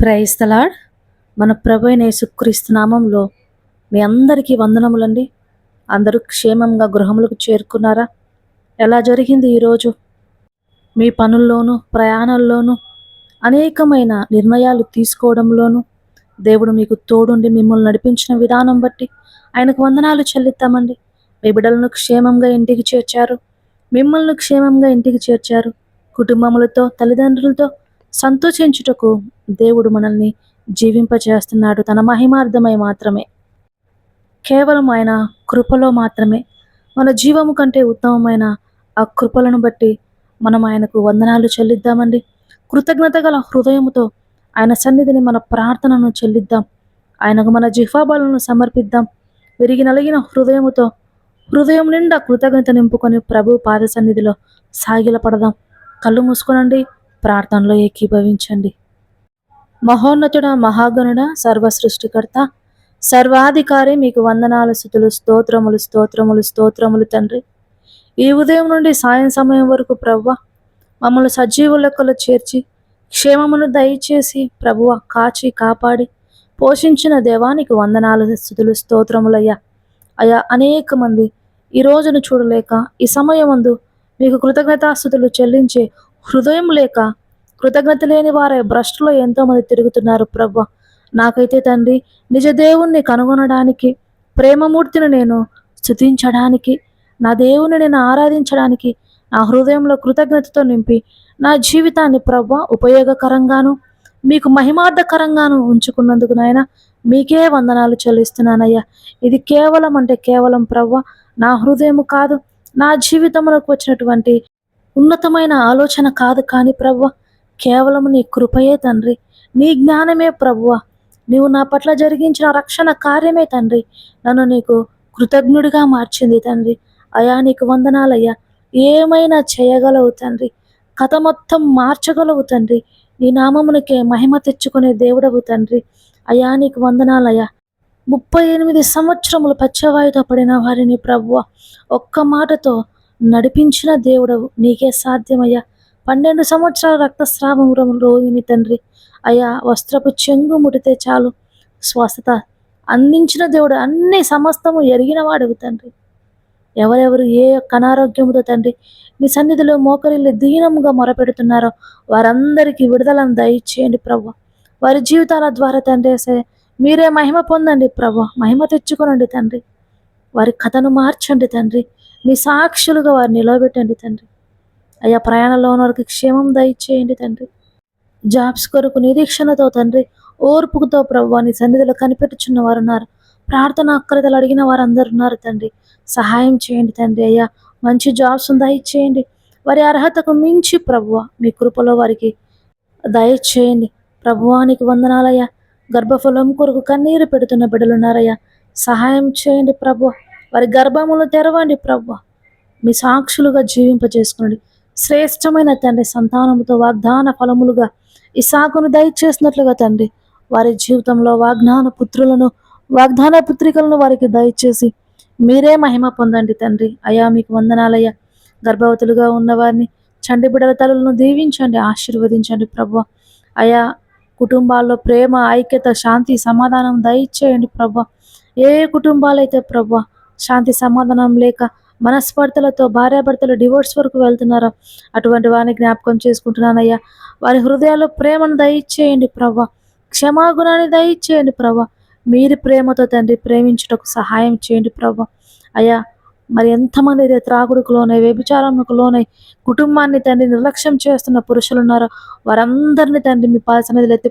Praise తలాడ్ మన ప్రభు అయిన యేసుక్రీస్తు నామంలో మీ అందరికీ వందనములండి. అందరూ క్షేమంగా గృహములకు చేరుకున్నారా? ఎలా జరిగింది ఈరోజు? మీ పనుల్లోనూ ప్రయాణాల్లోనూ అనేకమైన నిర్ణయాలు తీసుకోవడంలోనూ దేవుడు మీకు తోడుండి మిమ్మల్ని నడిపించిన విధానం బట్టి ఆయనకు వందనాలు చెల్లిద్దామండి. మీ బిడ్డలను క్షేమంగా ఇంటికి చేర్చారు. మిమ్మల్ని క్షేమంగా ఇంటికి చేర్చారు. కుటుంబములతో తల్లిదండ్రులతో సంతోషించుటకు దేవుడు మనల్ని జీవింపచేస్తున్నాడు. తన మహిమార్థమై మాత్రమే. కేవలం ఆయన కృపలో మాత్రమే. మన జీవము కంటే ఉత్తమమైన ఆ కృపలను బట్టి మనం ఆయనకు వందనాలు చెల్లిద్దామండి. కృతజ్ఞత గల హృదయముతో ఆయన సన్నిధిని మన ప్రార్థనను చెల్లిద్దాం. ఆయనకు మన జిఫాబాలను సమర్పిద్దాం. విరిగి నలిగిన హృదయముతో హృదయం నిండా కృతజ్ఞత నింపుకొని ప్రభు పాద సన్నిధిలో సాగిలపడదాం. కళ్ళు మూసుకోనండి. ప్రార్థనలో ఏకీభవించండి. మహోన్నతుడ మహాగణుడ సర్వ సృష్టికర్త సర్వాధికారి మీకు వందనాలు స్థుతులు స్తోత్రములు స్తోత్రములు స్తోత్రములు తండ్రి. ఈ ఉదయం నుండి సాయం సమయం వరకు ప్రవ్వ మమ్మల్ని సజీవ చేర్చి క్షేమమును దయచేసి ప్రభువ కాచి కాపాడి పోషించిన దేవానికి వందనాలు స్థుతులు స్తోత్రములయ్యా. అయా అనేక మంది ఈ రోజును చూడలేక ఈ సమయం మీకు కృతజ్ఞతాస్థుతులు చెల్లించే హృదయం లేక కృతజ్ఞత లేని వారే భ్రష్టులో ఎంతోమంది తిరుగుతున్నారు ప్రభ్వ నాకైతే తండ్రి నిజ దేవుణ్ణి కనుగొనడానికి ప్రేమమూర్తిని నేను స్థుతించడానికి నా దేవుని నేను ఆరాధించడానికి నా హృదయంలో కృతజ్ఞతతో నింపి నా జీవితాన్ని ప్రభ ఉపయోగకరంగాను మీకు మహిమార్థకరంగాను ఉంచుకున్నందుకు నాయన మీకే వందనాలు చెల్లిస్తున్నానయ్యా. ఇది కేవలం అంటే కేవలం ప్రవ్వ నా హృదయం కాదు నా జీవితంలోకి వచ్చినటువంటి ఉన్నతమైన ఆలోచన కాదు కానీ ప్రవ్వ కేవలం నీ కృపయే తండ్రి. నీ జ్ఞానమే ప్రభువ నీవు నా పట్ల జరిగించిన రక్షణ కార్యమే తండ్రి. నన్ను నీకు కృతజ్ఞుడిగా మార్చింది తండ్రి. అయా నీకు వందనాలయ్యా. ఏమైనా చేయగలవు తండ్రి. కథ మొత్తం మార్చగలవు తండ్రి. నీ నామమునకే మహిమ తెచ్చుకునే దేవుడవు తండ్రి. అయా నీకు వందనాలయ్యా. ముప్పై ఎనిమిది సంవత్సరములు పచ్చవాయుతో పడిన వారిని ప్రభువ ఒక్క మాటతో నడిపించిన దేవుడవు నీకే సాధ్యమయ్యా. పన్నెండు సంవత్సరాల రక్తస్రావం రోగిని తండ్రి అయ్యా వస్త్రపు చెంగు ముడితే చాలు. స్వస్థత అందించిన దేవుడు అన్ని సమస్తము ఎరిగిన వాడవు తండ్రి. ఎవరెవరు ఏ యొక్క అనారోగ్యముతో తండ్రి నీ సన్నిధిలో మోకరిల్లు దీనముగా మొరపెడుతున్నారో వారందరికీ విడుదలను దయచేయండి ప్రభు వారి జీవితాల ద్వారా తండ్రిసే మీరే మహిమ పొందండి ప్రభు మహిమ తెచ్చుకోనండి తండ్రి. వారి కథను మార్చండి తండ్రి. మీ సాక్షులుగా వారిని నిలవబెట్టండి తండ్రి. అయ్యా ప్రయాణంలో ఉన్న వారికి క్షేమం దయచేయండి తండ్రి. జాబ్స్ కొరకు నిరీక్షణతో తండ్రి ఓర్పుతో ప్రభు నీ సన్నిధిలో కనిపెట్టుచున్న వారు ఉన్నారు ప్రార్థన అక్కరతలు అడిగిన వారు అందరు ఉన్నారు తండ్రి. సహాయం చేయండి తండ్రి అయ్యా మంచి జాబ్స్ దయచేయండి. వారి అర్హతకు మించి ప్రభువ మీ కృపలో వారికి దయచేయండి ప్రభువానికి వందనాలయ్యా. గర్భఫలం కొరకు కన్నీరు పెడుతున్న బిడ్డలున్నారయ్యా సహాయం చేయండి ప్రభు వారి గర్భములు తెరవండి ప్రభు మీ సాక్షులుగా జీవింపజేసుకోండి శ్రేష్టమైన తండ్రి సంతానముతో వాగ్దాన ఫలములుగా ఈ సాగును దయచేసినట్లుగా తండ్రి వారి జీవితంలో వాగ్దాన పుత్రులను వాగ్దాన పుత్రికలను వారికి దయచేసి మీరే మహిమ పొందండి తండ్రి. అయా మీకు వందనాలయ్యా. గర్భవతులుగా ఉన్నవారిని చండి బిడ్డల తలలను దీవించండి ఆశీర్వదించండి ప్రభు అయా కుటుంబాల్లో ప్రేమ ఐక్యత శాంతి సమాధానం దయచేయండి ప్రభు ఏ కుటుంబాలైతే ప్రభు శాంతి సమాధానం లేక మనస్పర్ధలతో భార్యాభర్తలు డివోర్స్ వరకు వెళ్తున్నారు? అటువంటి వారిని జ్ఞాపకం చేసుకుంటున్నానయ్యా. వారి హృదయాల్లో ప్రేమను దయచేయండి ప్రభా క్షమాగుణాన్ని దయచేయండి ప్రభా మీరు ప్రేమతో తండ్రి ప్రేమించుటకు సహాయం చేయండి ప్రభా అయ్యా మరి ఎంతమంది అయితే త్రాగుడుకు లోనై వ్యభిచారముకు లోనై కుటుంబాన్ని తండ్రి నిర్లక్ష్యం చేస్తున్న పురుషులు ఉన్నారో వారందరినీ తండ్రి మీ పాద సన్నిధిలో ఎత్తి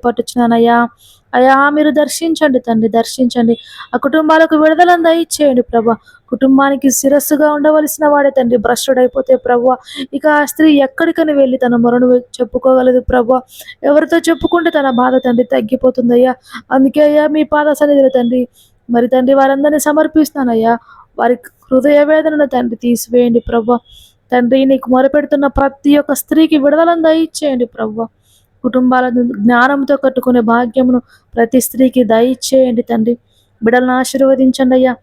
అయ్యా మీరు దర్శించండి తండ్రి దర్శించండి. ఆ కుటుంబాలకు విడుదలను దయచేయండి ప్రభా. కుటుంబానికి శిరస్సుగా ఉండవలసిన వాడే తండ్రి భ్రష్టుడైపోతే ప్రభు. ఇక ఆ స్త్రీ ఎక్కడికని వెళ్ళి తన మొరను చెప్పుకోగలదు ప్రభు. ఎవరితో చెప్పుకుంటే తన బాధ తండ్రి తగ్గిపోతుందయ్యా. అందుకే అయ్యా మీ పాద సన్నిధిలో తండ్రి మరి తండ్రి వారందరినీ సమర్పిస్తానయ్యా వారికి హృదయ వేదనను తండ్రి తీసివేయండి ప్రభా. తండ్రి నీకు మొరపెడుతున్న ప్రతి ఒక్క స్త్రీకి విడుదలను దయచేయండి ప్రభు. కుటుంబాలను జ్ఞానంతో కట్టుకునే భాగ్యమును ప్రతి స్త్రీకి దయచేయండి తండ్రి. బిడలను ఆశీర్వదించండి అయ్యా.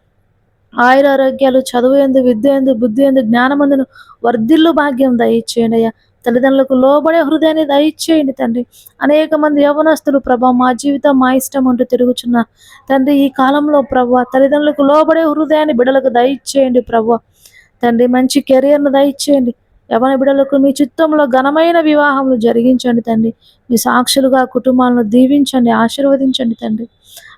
ఆయుర ఆరోగ్యాలు చదువు ఎందు విద్య ఎందు బుద్ధి ఎందు జ్ఞానమందును వర్ధిల్లు భాగ్యం దయచేయండి అయ్యా. తల్లిదండ్రులకు లోబడే హృదయాన్ని దయచేయండి తండ్రి. అనేక మంది యవనస్తులు ప్రభా మా జీవితం మా ఇష్టం అంటూ తిరుగుచున్న తండ్రి ఈ కాలంలో ప్రభా తల్లిదండ్రులకు లోబడే హృదయాన్ని బిడలకు దయచేయండి ప్రభా. తండ్రి మంచి కెరియర్ను దయచేయండి. యవన బిడలకు మీ చిత్తంలో ఘనమైన వివాహములు జరిగించండి తండ్రి. మీ సాక్షులుగా కుటుంబాలను దీవించండి ఆశీర్వదించండి తండ్రి.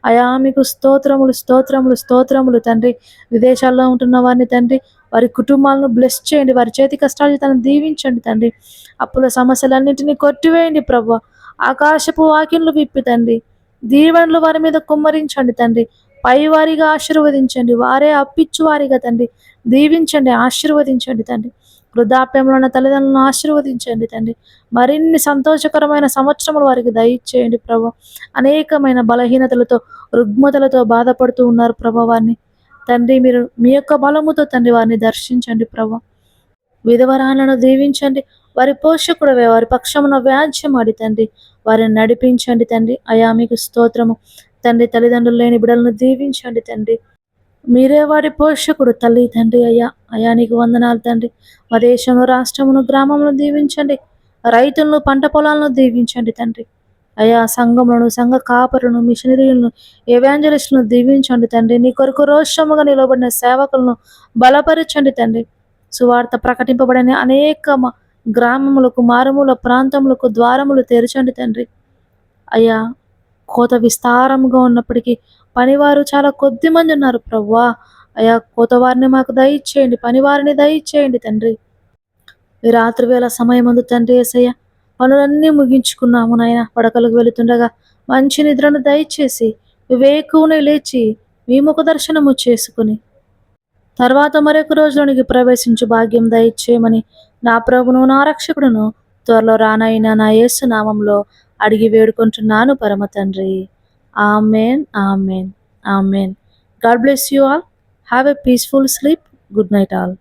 అయా మీకు స్తోత్రములు స్తోత్రములు స్తోత్రములు తండ్రి. విదేశాల్లో ఉంటున్న వారిని తండ్రి వారి కుటుంబాలను బ్లెస్ చేయండి. వారి చేతి కష్టాలు తను దీవించండి తండ్రి. అప్పుల సమస్యలన్నింటినీ కొట్టివేయండి ప్రభు. ఆకాశపు వాకిన్లు విప్పి తండ్రి. దీవెనలు వారి మీద కుమ్మరించండి తండ్రి. పైవారిగా ఆశీర్వదించండి. వారే అప్పిచ్చు వారిగా తండ్రి. దీవించండి ఆశీర్వదించండి తండ్రి. వృద్ధాప్యంలో ఉన్న తల్లిదండ్రులను ఆశీర్వదించండి తండ్రి. మరిన్ని సంతోషకరమైన సంవత్సరములు వారికి దయచేయండి ప్రభు. అనేకమైన బలహీనతలతో రుగ్మతలతో బాధపడుతూ ఉన్నారు ప్రభు వారిని. తండ్రి మీరు మీ యొక్క బలముతో తండ్రి వారిని దర్శించండి ప్రభు. విధవరాలను దీవించండి. వారి పోషకుడవే వారి పక్షమున వ్యాజ్యమాడి తండ్రి. వారిని నడిపించండి తండ్రి. అయా మీకు స్తోత్రము. తండ్రి తల్లిదండ్రులు లేని బిడలను దీవించండి తండ్రి. మీరే వాడి పోషకుడు తల్లి తండ్రి అయ్యా. అయా నీకు వందనాలు తండ్రి. మా దేశంలో రాష్ట్రమును గ్రామమును దీవించండి. రైతులను పంట పొలాలను దీవించండి తండ్రి. అయా సంఘములను సంఘ కాపరులను మిషనరీలను ఎవాంజలిస్టులను దీవించండి తండ్రి. నీ కొరకు రోషముగా నిలబడిన సేవకులను బలపరచండి తండ్రి. సువార్త ప్రకటింపబడిన అనేక గ్రామములకు మారుమూల ప్రాంతములకు ద్వారములు తెరచండి తండ్రి. అయ్యా కోత విస్తారముగా ఉన్నప్పటికీ పనివారు చాలా కొద్ది మంది ఉన్నారు ప్రవ్వా. అయా కోత వారిని మాకు దయచేయండి పనివారిని దయచేయండి తండ్రి. ఈ రాత్రి వేళ సమయమందు తండ్రి ఏసయ్య పనులన్నీ ముగించుకున్నాము నాయన. పడకలకు వెళుతుండగా మంచి నిద్రను దయచేసి వివేకుని లేచి మీ ముఖ దర్శనము చేసుకుని తర్వాత మరొక రోజులోనికి ప్రవేశించు భాగ్యం దయచేయమని నా ప్రభును నా రక్షకుడును త్వరలో రానైన నా యేసు నామంలో అడిగి వేడుకుంటున్నాను పరమ తండ్రి. Amen amen amen. God bless you all. Have a peaceful sleep. Good night all.